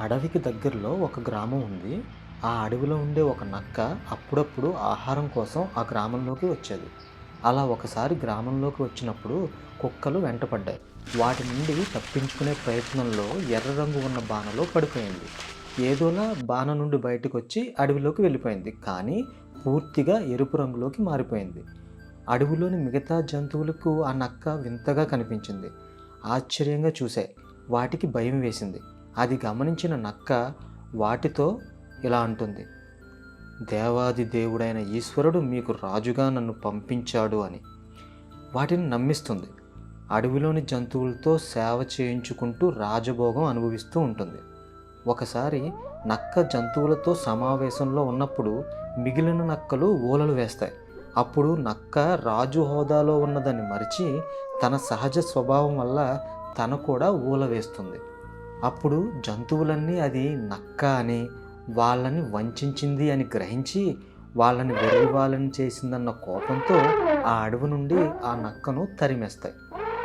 అడవికి దగ్గరలో ఒక గ్రామం ఉంది. ఆ అడవిలో ఉండే ఒక నక్క అప్పుడప్పుడు ఆహారం కోసం ఆ గ్రామంలోకి వచ్చేది. అలా ఒకసారి గ్రామంలోకి వచ్చినప్పుడు కుక్కలు వెంటపడ్డాయి. వాటి నుండి తప్పించుకునే ప్రయత్నంలో ఎర్ర రంగు ఉన్న బాణలో పడిపోయింది. ఏదోలా బాణ నుండి బయటకు వచ్చి అడవిలోకి వెళ్ళిపోయింది. కానీ పూర్తిగా ఎరుపు రంగులోకి మారిపోయింది. అడవిలోని మిగతా జంతువులకు ఆ నక్క వింతగా కనిపించింది. ఆశ్చర్యంగా చూశాయి. వాటికి భయం వేసింది. అది గమనించిన నక్క వాటితో ఇలా అంటుంది దేవాది దేవుడైన ఈశ్వరుడు మీకు రాజుగా నన్ను పంపించాడు అని. వాటిని నమ్మిస్తుంది. అడవిలోని జంతువులతో సేవ చేయించుకుంటూ రాజభోగం అనుభవిస్తూ ఉంటుంది. ఒకసారి నక్క జంతువులతో సమావేశంలో ఉన్నప్పుడు మిగిలిన నక్కలు ఊలలు వేస్తాయి. అప్పుడు నక్క రాజు హోదాలో ఉన్నదని మరిచి తన సహజ స్వభావం వల్ల తన కూడా ఊల వేస్తుంది. అప్పుడు జంతువులన్నీ అది నక్క అని వాళ్ళని వంచింది అని గ్రహించి వాళ్ళని వెర్రివాళ్ళని చేసిందన్న కోపంతో ఆ అడవి నుండి ఆ నక్కను తరిమేస్తాయి.